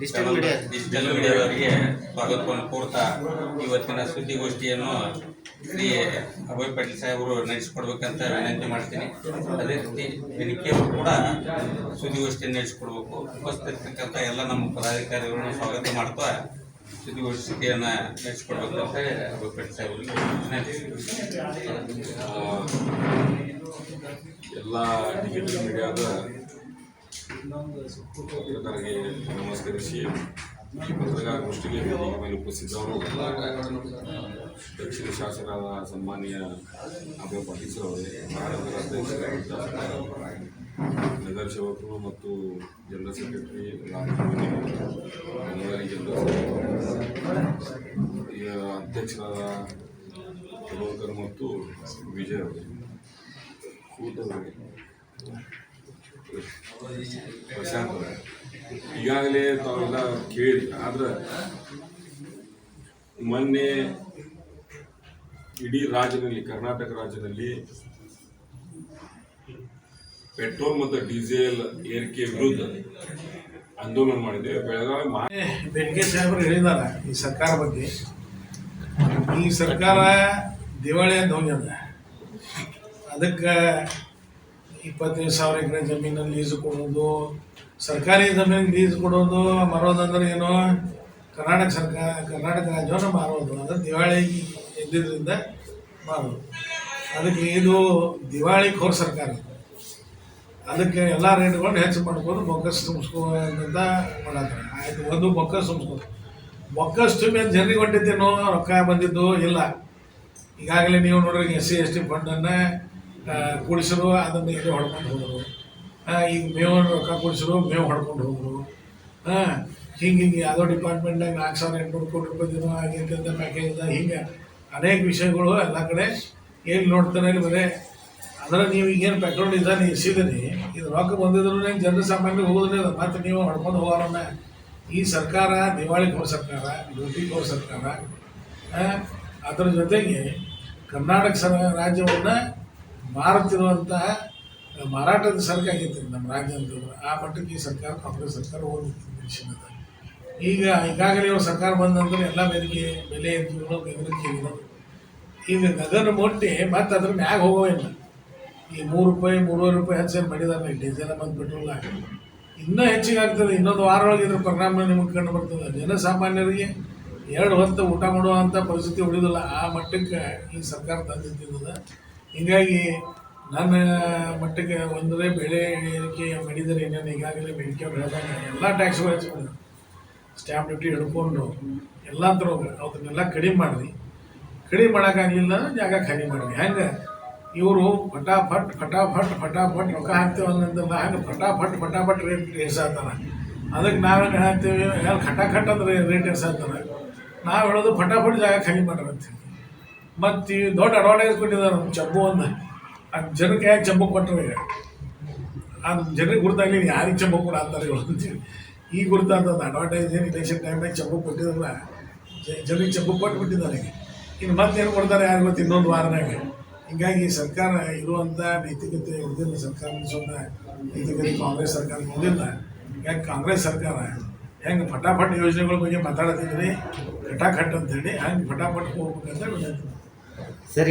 Digital media digital ಮೀಡಿಯಾದವರಿಗೆ ಸ್ವಾಗತವನ್ನು ಕೋರ್ತಾ ಇವತ್ತಿನ ಸುದ್ದಿಗೋಷ್ಠಿಯನ್ನು ಶ್ರೀ ಅಭಯ್ ಪಾಟೀಲ್ ಸಾಹೇಬರು ನಡೆಸಿಕೊಡ್ಬೇಕಂತ ವಿನಂತಿ ಮಾಡ್ತೀನಿ. ಅದೇ ರೀತಿ ವೆನಿಕೆಯವರು ಕೂಡ ಸುದ್ದಿಗೋಷ್ಠಿಯನ್ನು ನಡೆಸಿಕೊಡ್ಬೇಕು. ಉಪಸ್ಥಿತಿರ್ತಕ್ಕಂಥ ಎಲ್ಲ ನಮ್ಮ ಪದಾಧಿಕಾರಿಗಳನ್ನು ಸ್ವಾಗತ ಮಾಡ್ತಾ ಸುದ್ದಿಗೋಷ್ಠಿಯನ್ನು ನಡೆಸಿಕೊಡ್ಬೇಕಂತ ಅಭಯ್ ಪಾಟೀಲ್ ಸಾಹೇಬರಿಗೆ ವಿನಂತಿ. ಎಲ್ಲ ಡಿಜಿಟಲ್ ಮೀಡಿಯಾದ ಪತ್ರಕರ್ತರಿಗೆ ನಮಸ್ಕರಿಸಿ. ಈ ಪತ್ರಿಕಾಗೋಷ್ಠಿಗೆ ಮೇಲೆ ಉಪಸ್ಥಿತವರು ದಕ್ಷಿಣ ಶಾಸಕರಾದ ಸನ್ಮಾನ್ಯ ಅಭಯ ಪಾಟೀಲ್ ಸರ್ ಅವರೇ, ಭಾರತದ ನಗರ ಸೇವಕರು ಮತ್ತು ಜನರಲ್ ಸೆಕ್ರೆಟರಿ ಜನರಲ್ ಅಧ್ಯಕ್ಷರಾದ ಪ್ರಭಾಕರ್ ಮತ್ತು ವಿಜಯ್ ಅವರು ಅವರೇ, ಈಗಾಗಲೇ ತಾವೆಲ್ಲ ಕೇಳಿ ಆದ್ರೆ ಮೊನ್ನೆ ಇಡೀ ರಾಜ್ಯದಲ್ಲಿ ಕರ್ನಾಟಕ ರಾಜ್ಯದಲ್ಲಿ ಪೆಟ್ರೋಲ್ ಮತ್ತು ಡೀಸೆಲ್ ಏರಿಕೆ ವಿರುದ್ಧ ಆಂದೋಲನ ಮಾಡಿದ್ದೇವೆ ಬೆಳಗಾವಿ ಬೆಂಕಿ ಸಾಹೇಬರು ಹೇಳಿದಾರ ಈ ಸರ್ಕಾರ ಬಗ್ಗೆ. ಈ ಸರ್ಕಾರ ದಿವಾಳಿ ಅಂತ ಹೋಗ್ಯದ. ಅದಕ್ಕೆ ಇಪ್ಪತ್ತೈದು ಸಾವಿರ ಎಕರೆ ಜಮೀನಲ್ಲಿ ಲೀಸ್ ಕೊಡೋದು. ಸರ್ಕಾರಿ ಜಮೀನಿಗೆ ಲೀಸ್ ಕೊಡೋದು ಮಾರೋದಂದ್ರೆ ಏನೋ? ಕರ್ನಾಟಕ ಸರ್ಕಾರ, ಕರ್ನಾಟಕ ರಾಜ್ಯವನ್ನು ಮಾರೋದು. ಅಂದ್ರೆ ದಿವಾಳಿ ಇದ್ದಿದ್ದರಿಂದ ಮಾರೋದು. ಅದಕ್ಕೆ ಇದು ದಿವಾಳಿ ಕೋರ್ ಸರ್ಕಾರ. ಅದಕ್ಕೆ ಎಲ್ಲ ರೇಟ್ಗಳನ್ನ ಹೆಚ್ಚು ಮಾಡ್ಕೊಂಡು ಬೊಕ್ಕಸ್ ತುಂಬಿಸ್ಕೊಂತ ಮಾಡ್ತಾರೆ ಆಯ್ತು, ಒಂದು ಬೊಕ್ಕಸ್ ತುಂಬಿಸ್ಕೊಂಡು. ಬೊಕ್ಕಸ್ ತುಂಬಿ ಜನರಿಗೆ ಹೊಂಟಿದ್ದೇನೋ, ರೊಕ್ಕ ಬಂದಿದ್ದು ಇಲ್ಲ. ಈಗಾಗಲೇ ನೀವು ನೋಡ್ರಿ ಎಸ್ ಸಿ, ಎಸ್ ಟಿ ಫಂಡನ್ನು ಕೂಡಿಸರು ಅದನ್ನು ಇದು ಹೊಡ್ಕೊಂಡು ಹೋದರು. ಈಗ ಮೇವು ರೊಕ್ಕ ಕೂಡಿಸರು ಮೇವು ಹೊಡ್ಕೊಂಡು ಹೋದರು. ಹಾಂ ಹಿಂಗೆ ಹಿಂಗೆ ಯಾವುದೋ ಡಿಪಾರ್ಟ್ಮೆಂಟ್ನಾಗ ನಾಲ್ಕು ಸಾವಿರ ಎಂಟುನೂರು ಕೋಟಿ ರೂಪಾಯಿ ದಿನ ಆಗಿರ್ತಂಥ ಪ್ಯಾಕೇಜ್ದ ಹಿಂಗೆ ಅನೇಕ ವಿಷಯಗಳು ಎಲ್ಲ ಕಡೆ ಏನು ನೋಡ್ತಾನೆ ಬರೇ. ಅಂದ್ರೆ ನೀವು ಈಗೇನು ಪೆಟ್ರೋಲ್ ಇದ್ದಾನೆ ಎಸಿದೀನಿ ಇದು ರೊಕ್ಕ ಬಂದಿದ್ರು ಜನರ ಸಾಮಾನ್ಯ ಹೋಗೋದಿಲ್ಲ ಮತ್ತೆ ನೀವು ಹೊಡ್ಕೊಂಡು ಹೋಗೋರನ್ನ. ಈ ಸರ್ಕಾರ ದಿವಾಳಿ ಕೋರ್ ಸರ್ಕಾರ ಡ್ಯೂಟಿ ಕೋರ್ ಸರ್ಕಾರ ಅದರ ಜೊತೆಗೆ ಕರ್ನಾಟಕ ಸರ, ರಾಜ್ಯವನ್ನು ಮಾರುತ್ತಿರುವಂತಹ ಮಾರಾಟದ ಸರಕು ಆಗೈತೆ ನಮ್ಮ ರಾಜ್ಯದ ಆ ಮಟ್ಟಕ್ಕೆ ಈ ಸರ್ಕಾರ, ಕಾಂಗ್ರೆಸ್ ಸರ್ಕಾರ ಹೋಗಿತ್ತು ಈಗ ಈಗಾಗಲೇ ಇವ್ರ ಸರ್ಕಾರ ಬಂದಂದ್ರೆ ಎಲ್ಲ ಬೆಲೆಗೆ ಬೆಲೆ ಏರಿಕೆಗಳು ಬೆದರಿಕೆಗಳು ಈಗ ಗಗನ ಮೊಟ್ಟೆ ಮತ್ತೆ ಅದ್ರ ಮ್ಯಾಗ ಹೋಗೋವಿಲ್ಲ ಈ ಮೂರು ರೂಪಾಯಿ, ಮೂರುವರೆ ರೂಪಾಯಿ ಹೆಚ್ಚು ಮಾಡಿದಾರೆ ಡೀಸೆಲ್ ಮತ್ತು ಪೆಟ್ರೋಲ್ ಇನ್ನೂ ಹೆಚ್ಚಿಗೆ ಆಗ್ತದೆ, ಇನ್ನೊಂದು ವಾರ ಒಳಗೆ ಇದ್ರ ಪರಿಣಾಮ ನಿಮಗೆ ಕಂಡು ಬರ್ತದೆ. ಜನಸಾಮಾನ್ಯರಿಗೆ ಎರಡು ಹೊತ್ತು ಊಟ ಮಾಡುವಂಥ ಪರಿಸ್ಥಿತಿ ಉಳಿದಿಲ್ಲ. ಆ ಮಟ್ಟಕ್ಕೆ ಈ ಸರ್ಕಾರ ತಂದಿದ್ದದ ಹೀಗಾಗಿ ನನ್ನ ಮಟ್ಟಿಗೆ ಒಂದರೇ ಬೆಳೆ ಏರಿಕೆ ಮಾಡಿದರೆ ಏನೇನು ಈಗಾಗಲೇ ಬೇಡಿಕೆ ಬೆಳೆದಾಗ ಎಲ್ಲ ಟ್ಯಾಕ್ಸ್ ಬಳಸ್ಕೊಂಡು ಸ್ಟ್ಯಾಂಪ್ ಡ್ಯೂಟಿ ಹಿಡ್ಕೊಂಡು ಎಲ್ಲ ಥರ ಅದನ್ನೆಲ್ಲ ಕಡಿಮೆ ಮಾಡಿದ್ವಿ. ಕಡಿಮೆ ಮಾಡೋಕ್ಕಾಗಲಿಲ್ಲ ಅಂದ್ರೆ ಜಾಗ ಖಾಲಿ ಮಾಡಿದ್ವಿ. ಹೆಂಗೆ? ಇವರು ಫಟಾಫಟ್ ಫಟಾಫಟ್ ಫಟಾಫಟ್ ರೊಕ್ಕ ಹಾಕ್ತೇವೆ ಅನ್ನೋದಲ್ಲ ಹಂಗೆ ಫಟಾಫಟ್ ಫಟಾಫಟ್ ರೇಟ್ ಏರ್ಸಾತಾರ ಅದಕ್ಕೆ ನಾವೇನು ಹೇಳ್ತೀವಿ? ಖಟ ಖಟ್ ಅಂದ್ರೆ ರೇಟ್ ಏರ್ಸಾತಾರ ನಾವು ಹೇಳೋದು ಫಟಾಫಟ್ ಜಾಗ ಖಾಲಿ ಮಾಡ್ರಿ ಮತ್ತು ದೊಡ್ಡ ಅಡ್ವಾಂಟೇಜ್ ಕೊಟ್ಟಿದ್ದಾರೆ ನಮ್ಮ ಚಬ್ಬು ಒಂದು. ಆ ಜನಕ್ಕೆ ಯಾಕೆ ಚಬ್ಬು ಕೊಟ್ಟರು ಈಗ? ಅದು ಜನರಿಗೆ ಗುರ್ತಾಗಲಿ ಯಾರಿಗೆ ಚಬ್ಬು ಕೂಡ ಅಂತಾರೆ ಈ ಅಂತೀವಿ ಈಗ ಅಡ್ವಾಂಟೇಜ್ ಏನು ಇಲೆಕ್ಷನ್ ಟೈಮ್ನಾಗ ಚಬ್ಬು ಕೊಟ್ಟಿದ್ರಲ್ಲ, ಜ- ಜನರಿಗೆ ಚಬ್ಬು ಕೊಟ್ಟು ಬಿಟ್ಟಿದ್ದಾರೆ ಈಗ. ಇನ್ನು ಮತ್ತೇನು ಕೊಡ್ತಾರೆ ಯಾರು ಗೊತ್ತು ಇನ್ನೊಂದು ವಾರನಾಗೆ? ಹೀಗಾಗಿ ಸರ್ಕಾರ ಇರುವಂಥ ನೈತಿಕತೆ ಇರೋದಿಲ್ಲ ಸರ್ಕಾರ ನಡೆಸುವಂಥ ನೈತಿಕತೆ ಕಾಂಗ್ರೆಸ್ ಸರ್ಕಾರ ಇರೋದಿಲ್ಲ ಹೀಗಾಗಿ ಕಾಂಗ್ರೆಸ್ ಸರ್ಕಾರ? ಹೆಂಗೆ ಫಟಾಫಟ್ ಯೋಜನೆಗಳ ಬಗ್ಗೆ ಮಾತಾಡತ್ತಿದ್ರಿ ಘಟಾಘಟ್ ಅಂತೇಳಿ ಹಂಗೆ ಫಟಾಫಟ್ ಹೋಗ್ಬೇಕಂತ ವಿನಂತಿ ಸರಿ